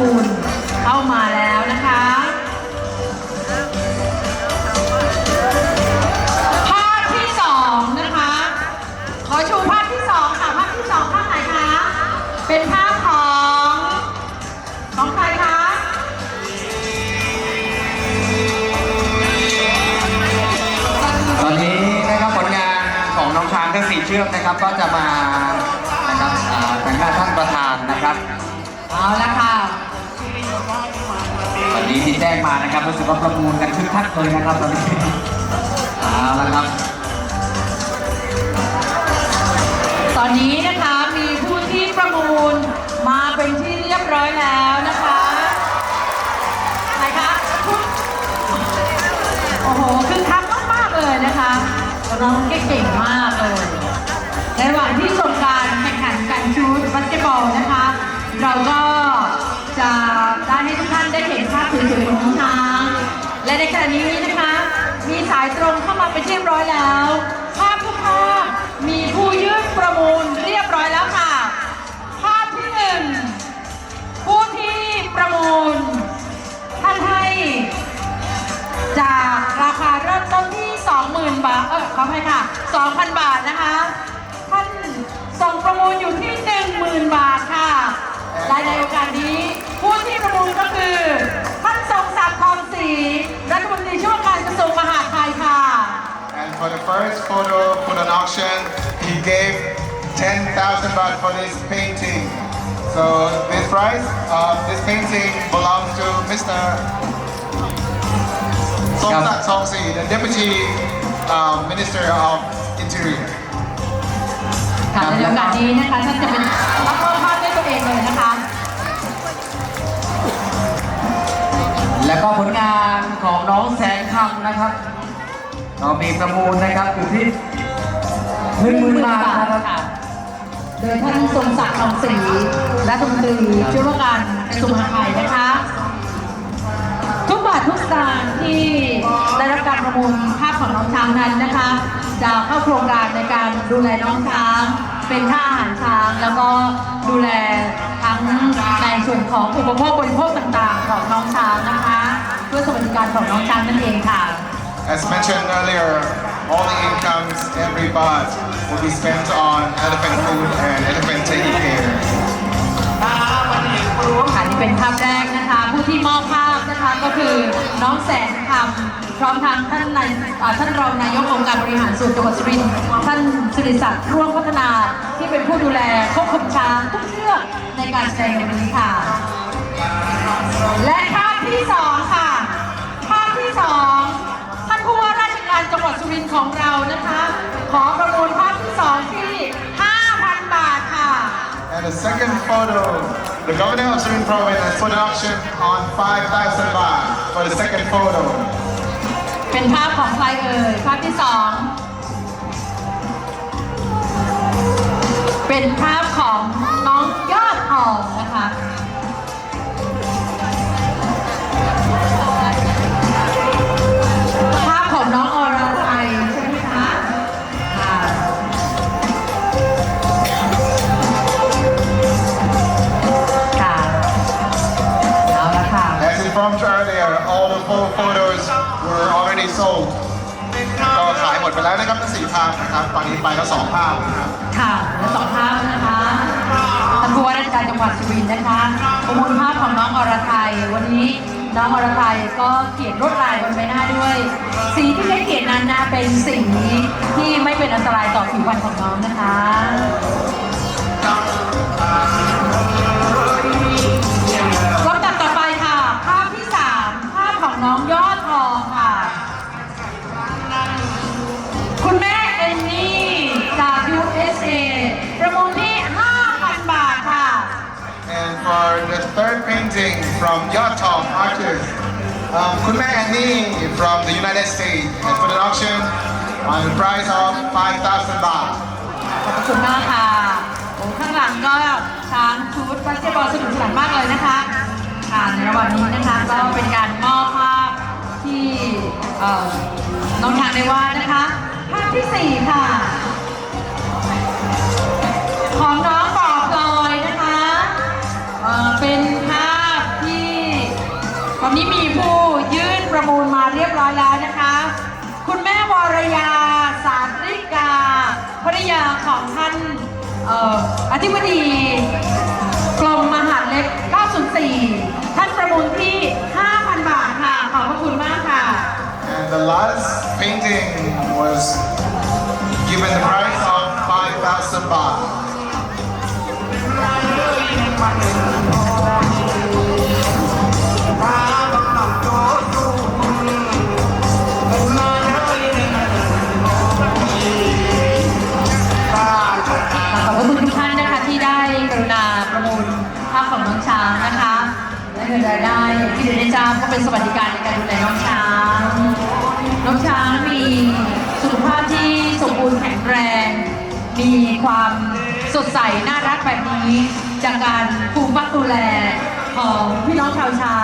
มูลเข้ามาแล้วนะคะภาพที่สองนะคะ ขอชูภาพที่สองค่ะภาพที่สองภาพไหนคะเป็นภาพของของใครคะตอนนี้นะครับผลงานของน้องช้างทั้งสี่เชือกนะครับก็จะมานะครับอ่าทางด้านท่านประธานนะครับ เอาละค่ะตอนนี้ที่ แจ้งมานะครับรู้สึกว่าประมูลกันคึกคักเลยนะครับตอนนี้เอาละครับ ตอนนี้นะคะมีผู้ที่ประมูลมาเป็นที่เรียบร้อยแล้วนะคะไหนคะโอ้โหคือคักมากๆเลยนะคะน้องเก่งมากเลยในระหว่างที่ ณะนี้นะคะ มีสายตรงเข้ามาเป็นที่เรียบร้อยแล้วภาพทุกภาพมีผู้ยื่นประมูลเรียบร้อยแล้วค่ะ ภาพที่หนึ่งผู้ที่ประมูลท่านให้จากราคาเริ่มต้นที่ 20,000 บาท เออขออภัยค่ะ 2,000 บาทนะคะ ท่านส่งประมูลอยู่ที่ 10,000 บาทค่ะและในโอกาสนี้ for the first photo put on auction, he gave 10,000 baht for this painting. So this prize of this painting belongs to Mr. Somsak Songsi, the Deputy um, Minister of Interior. ค่ะในโอกาสนี้นะคะท่านจะเป็นรับมอบภาพด้วยตัวเองเลยนะคะ แล้วก็ผลงานของน้องแสงคำนะครับ เรามีประมูลนะครับอยู่ที่หนึ่งหมื่นบาทนะครับค่ะโดยท่านทรงศักดิ์ทองศรีรัฐมนตรีช่วยว่าการกระทรวงมหาดไทยนะคะ ทุกบาททุกสตางค์ที่ได้รับการประมูลภาพของน้องช้างนั้นนะคะ จะเข้าโครงการในการดูแลน้องช้าง เป็นค่าอาหารช้าง แล้วก็ดูแลทั้งในส่วนของอุปโภคบริโภคต่างๆ ของน้องช้างนะคะเพื่อสวัสดิการของน้องช้างนั่นเองค่ะ As mentioned earlier, all the incomes, every baht will be spent on elephant food and elephant taking care. ค่ะนี่เป็นภาพแรกนะคะ ผู้ที่มอบภาพนะคะก็คือน้องแสนคำพร้อมทางท่านนายเอ่อท่านรองนายกองค์การบริหารส่วนจังหวัดสุรินทร์ท่านสุริศักดิ์ร่วงพัฒนาที่เป็นผู้ดูแลควบคุมช้างทุกเชือกในการแสดงในวันนี้ค่ะ การจังหวัดสุรินทร์ของเรานะคะ ขอประมูลภาพที่สองที่ 5,000 บาทค่ะ And the second photo, the governor of Surin province has put an auction on 5,000 baht for the second photo. เป็นภาพของใครเอ่ย ภาพที่สอง เป็นภาพของ ค่ะ As informed earlier, all the four photos were already sold. ก็ขายหมดไปแล้วนะครับทั้งสี่ภาพนะครับตอนนี้ไปแล้วสองภาพนะครับค่ะและสองภาพนะคะท่านผู้ว่าราชการจังหวัดสุรินทร์นะคะประมูลภาพของน้องอรไทยวันนี้น้องอรไทยก็เขียนลวดลายบนใบหน้าด้วย สีที่ได้เขียนนั้นนะเป็นสีที่ไม่เป็นอันตรายต่อผิวพรรณของน้องนะคะ ทองค่ะ คุณแม่เอนนี่จาก USA ประมูลที่ 5,000 บาทค่ะ And for the third painting from Yotong artist, um, Kunme Annie from the United States has put an auction on the price of 5,000 baht. ขอบคุณมากค่ะโอ้ข้างหลังก็ช้างชุดบาสเกตบอลสนุกสนานมากเลยนะคะ ค่ะในระหว่างนี้นะคะก็เป็นการมอบภา ที่น้องทานได้ว่านะคะ ภาพที่ 4 ค่ะ ของน้องปอบลอยนะคะเป็นภาพที่ตอนนี้มีผู้ยื่นประมูลมาเรียบร้อยแล้วนะคะ คุณแม่วรยาสาริกาภริยาของท่านอธิบดีกรมมหาดเล็ก 904 the last painting was given the price of 5,000 baht. ขอบคุณทุกท่านนะคะที่ได้กรุณาประมูลภาพของน้องช้างนะคะและเงินรายได้ที่เดือนได้จ้าก็เป็นสวัสดิการในการดูแลน้องช้าง น้องช้างมีสุขภาพที่สมบูรณ์แข็งแรง มีความสดใสน่ารักแบบนี้ จากการปลูกปักดูแลของพี่น้องชาวช้าง